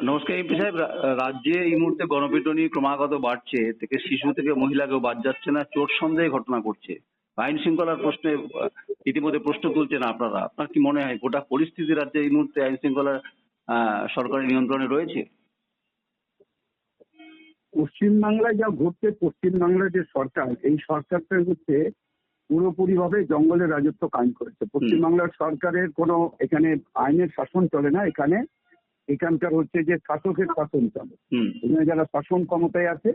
নমস্কার এমপি সাহেব রাজ্যে এই মুহূর্তে গণপিটুনি ক্রমাগত বাড়ছে থেকে শিশু থেকে মহিলা কেউ বাদ যাচ্ছে না চোর সন্দেহে ঘটনা ঘটছে। আইন শৃঙ্খলার প্রশ্নে ইতিমধ্যে প্রশ্ন তুলছেন আপনারা। আপনার কি মনে হয় গোটা পরিস্থিতি রাজ্যে এই মুহূর্তে আইন শৃঙ্খলার আহ, সরকারি নিয়ন্ত্রণে রয়েছে? পশ্চিমবাংলায় যা ঘটছে পশ্চিমবাংলার যে সরকার এই সরকারটা হচ্ছে পুরোপুরি ভাবে জঙ্গলের রাজত্ব কায়েম করেছে। পশ্চিমবাংলার সরকারের কোনো এখানে আইনের শাসন চলে না এখানে এখানকার হচ্ছে যে শাসকের শাসন চলে। এখানে যারা শাসন ক্ষমতায় আছে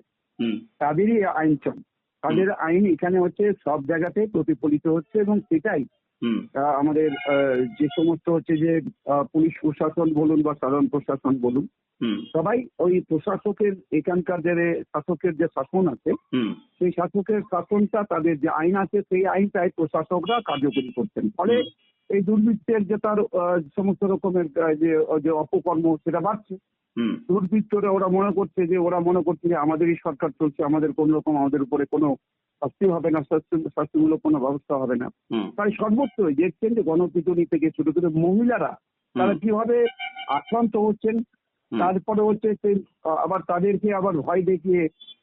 তাদেরই আইন চলে। তাদের আইন এখানে হচ্ছে সব জায়গাতে প্রতিফলিত হচ্ছে এবং সেটাই হুম। আমাদের যে সমস্ত হচ্ছে যে পুলিশ প্রশাসন বলুন বা সাধারণ প্রশাসন বলুন হুম। সবাই ওই প্রশাসকের এখানকার যে শাসকের যে শাসন আছে হুম। সেই শাসকের শাসনটা তাদের যে আইন আছে সেই আইনটাই প্রশাসকরা কার্যকরী করছেন। ফলে এই দুর্বৃত্তের যে তার সমস্ত রকমের যে যে অপকর্ম সেটা বাড়ছে। দুর্বৃত্তরা ওরা মনে করছে যে ওরা মনে করছে যে আমাদেরই সরকার চলছে আমাদের কোন রকম আমাদের উপরে কোনো শাস্তি হবে না শাস্তি শাস্তিমূলক কোনো ব্যবস্থা হবে না। তাই সর্বত্রই দেখছেন যে গণপিটুনি থেকে শুরু করে মহিলারা তারা কীভাবে আক্রান্ত হচ্ছেন তারপরে হচ্ছে আবার তাদেরকে আবার ভয় দেখিয়ে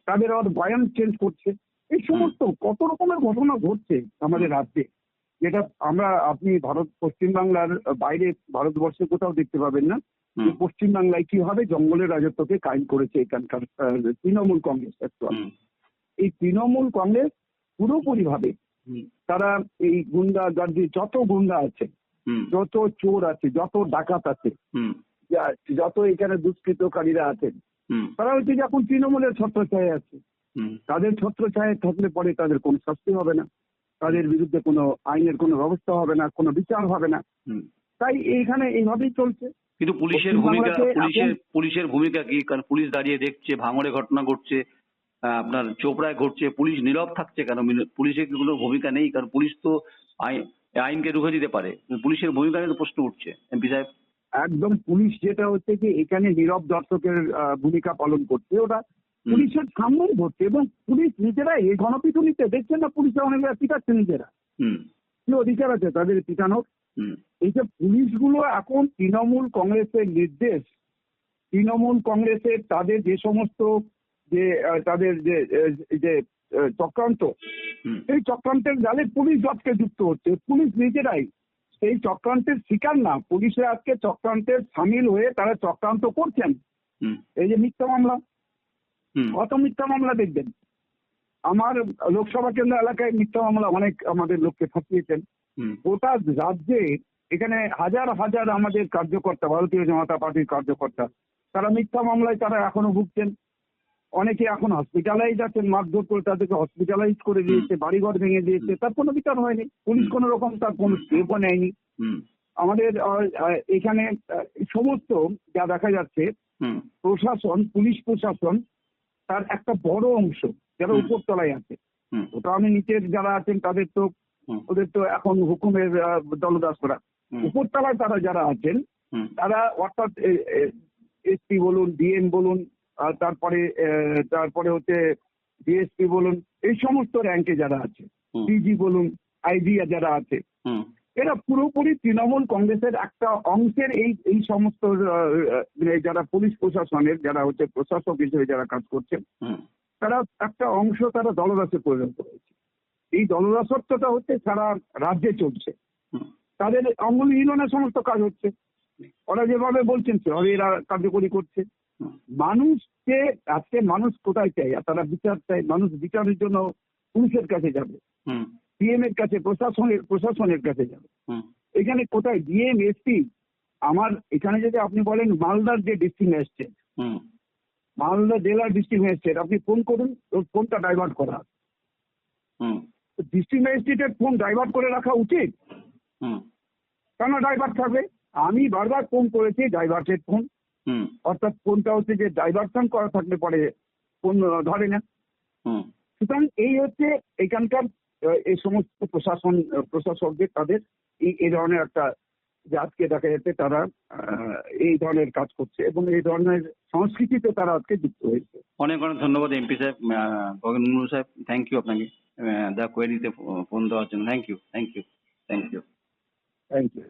তাদের আবার বয়ান চেঞ্জ করছে। এই সমস্ত কত রকমের ঘটনা ঘটছে আমাদের রাজ্যে। যেটা আমরা আপনি ভারত পশ্চিমবাংলার বাইরে ভারতবর্ষে কোথাও দেখতে পাবেন না। পশ্চিমবাংলায় কীভাবে জঙ্গলের রাজত্বকে কায়েম করেছে এখানকার তৃণমূল কংগ্রেস। এই তৃণমূল কংগ্রেস পুরোপুরি ভাবে তারা এই গুন্ডা গার্দি যত গুন্ডা আছে যত চোর আছে যত ডাকাত আছে যত এখানে দুষ্কৃতকারীরা আছেন তারা হচ্ছে যে এখন তৃণমূলের ছত্রছায়া আছে। তাদের ছত্রছায়া থাকলে পরে তাদের কোনো শাস্তি হবে না। তাদের বিরুদ্ধে কোনো আইনের কোনো ব্যবস্থা হবে না কোনো বিচার হবে না। তাই এইখানে এইভাবেই চলছে। কিন্তু পুলিশের ভূমিকা পুলিশের পুলিশের ভূমিকা কি? কারণ পুলিশ দাঁড়িয়ে দেখছে ভাঙড়ে ঘটনা ঘটছে আপনার চোপড়ায় ঘটছে পুলিশ নীরব থাকছে কেন? পুলিশের কি কোনো ভূমিকা নেই? কারণ পুলিশ তো আইন আইনকে রুখে দিতে পারে। পুলিশের ভূমিকা নিয়ে তো প্রশ্ন উঠছে এমপি সাহেব। একদম পুলিশ যেটা হচ্ছে যে এখানে নীরব দর্শকের ভূমিকা পালন করছে। ওরা পুলিশের সামনেই ঘটছে এবং পুলিশ নিজেরা এই গণপিটুনিতে দেখছেন না পুলিশের অনেকরা পিটাচ্ছে নিজেরা। কি অধিকার আছে তাদের পিটানোর? এই যে পুলিশগুলো এখন তৃণমূল কংগ্রেসের নির্দেশ তৃণমূল কংগ্রেসের তাদের যে সমস্ত যে তাদের যে যে চক্রান্ত এই চক্রান্তের জালে পুলিশ জবকে যুক্ত হচ্ছে। পুলিশ নিজেরাই সেই চক্রান্তের শিকার না। পুলিশে আজকে চক্রান্তের সামিল হয়ে তারা চক্রান্ত করছেন। হুম। এই যে মিথ্যা মামলা। হুম। কত মিথ্যা মামলা দেখবেন। আমার লোকসভা কেন্দ্র এলাকায় মিথ্যা মামলা অনেক আমাদের লোককে ফাঁসিয়েছেন। গোটা রাজ্যে এখানে হাজার হাজার আমাদের কার্যকর্তা ভারতীয় জনতা পার্টির কার্যকর্তা তারা মিথ্যা মামলায় তারা এখনও ভুগছেন। অনেকে এখন হসপিটালাইজ আছেন মারধর করে তাদেরকে হসপিটালাইজ করে দিয়েছে বাড়িঘর ভেঙে দিয়েছে তার কোনো বিচার হয়নি। পুলিশ কোনো রকম তার কোনো স্টেপও নেয়নি। আমাদের এখানে সমস্ত যা দেখা যাচ্ছে প্রশাসন পুলিশ প্রশাসন তার একটা বড় অংশ যারা। উপরতলায় আছে। ওটা আমি নিচের যারা আছেন তাদের তো ওদের তো এখন হুকুমের দলদাস করা। উপরতলায় তারা যারা আছেন তারা অর্থাৎ এসপি বলুন ডিএম বলুন তারপরে তারপরে হচ্ছে ডিএসপি বলুন এই সমস্ত র্যাঙ্কে যারা আছে ডিজি বলুন আইজি যারা আছে এরা পুরোপুরি তৃণমূল কংগ্রেসের একটা অংশের এই এই সমস্ত যারা পুলিশ প্রশাসনের যারা হচ্ছে প্রশাসক হিসেবে যারা কাজ করছেন হুম। তারা একটা অংশ তারা দলদাসে পরিণত হয়েছে। এই দলদাসত্বটা হচ্ছে সারা রাজ্যে চলছে। তাদের অঙ্গুলি হিলনের সমস্ত কাজ হচ্ছে। ওরা যেভাবে বলছেন সেভাবে এরা কার্যকরী করছে। মানুষকে আজকে মানুষ কোথায় চাই আর তারা বিচার চায় মানুষ বিচারের জন্য পুলিশের কাছে যাবে। ডিএম এর কাছে প্রশাসনের প্রশাসনের কাছে যাবে। এখানে কোথায়? ডিএম এসপি আমার এখানে যদি আপনি বলেন মালদার যে ডিস্ট্রিক্ট ম্যাজিস্ট্রেট মালদা জেলার ডিস্ট্রিক্ট ম্যাজিস্ট্রেট আপনি ফোন করুন ফোনটা ডাইভার্ট করা। হুম। ডিস্ট্রিক্ট ম্যাজিস্ট্রেটের ফোন ডাইভার্ট করে রাখা উচিত? হুম। কেন ডাইভার্ট থাকবে? আমি বারবার ফোন করেছি ডাইভার্টের ফোন হুম। অর্থাৎ ফোনটা হচ্ছে যে ডাইভার্সন করা থাকলে পরে ফোন ধরে না। হুম। সুতরাং এই হচ্ছে এখানকার এই সমস্ত প্রশাসন প্রশাসকদের তাদের এই এই ধরনের একটা যে আজকে দেখা যাচ্ছে তারা এই ধরনের কাজ করছে এবং এই ধরনের সংস্কৃতিতে তারা আজকে যুক্ত হয়েছে। অনেক অনেক ধন্যবাদ এমপি সাহেব গগন মুর্মু সাহেব। থ্যাংক ইউ আপনাকে দা কোয়েরিতে ফোন দেওয়ার জন্য। Thank you thank you thank you thank you